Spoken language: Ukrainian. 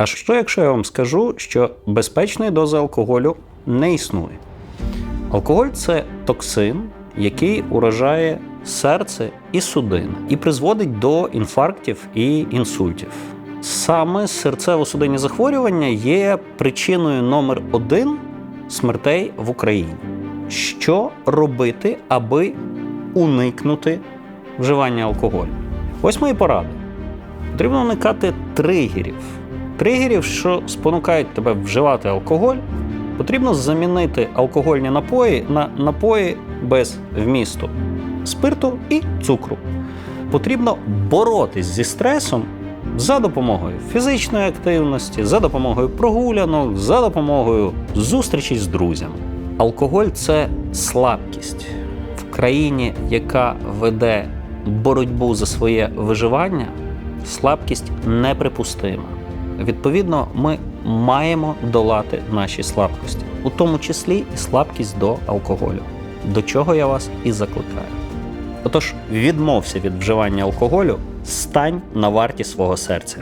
А що, якщо я вам скажу, що безпечної дози алкоголю не існує? Алкоголь це токсин, який уражає серце і судини і призводить до інфарктів і інсультів. Саме серцево-судинні захворювання є причиною номер один смертей в Україні. Що робити, аби уникнути вживання алкоголю? Ось мої поради. Потрібно уникати тригерів. Тригерів, що спонукають тебе вживати алкоголь, потрібно замінити алкогольні напої на напої без вмісту спирту і цукру. Потрібно боротись зі стресом за допомогою фізичної активності, за допомогою прогулянок, за допомогою зустрічей з друзями. Алкоголь це слабкість в країні, яка веде боротьбу за своє виживання. Слабкість неприпустима. Відповідно, ми маємо долати наші слабкості, у тому числі і слабкість до алкоголю, до чого я вас і закликаю. Отож, відмовся від вживання алкоголю, стань на варті свого серця.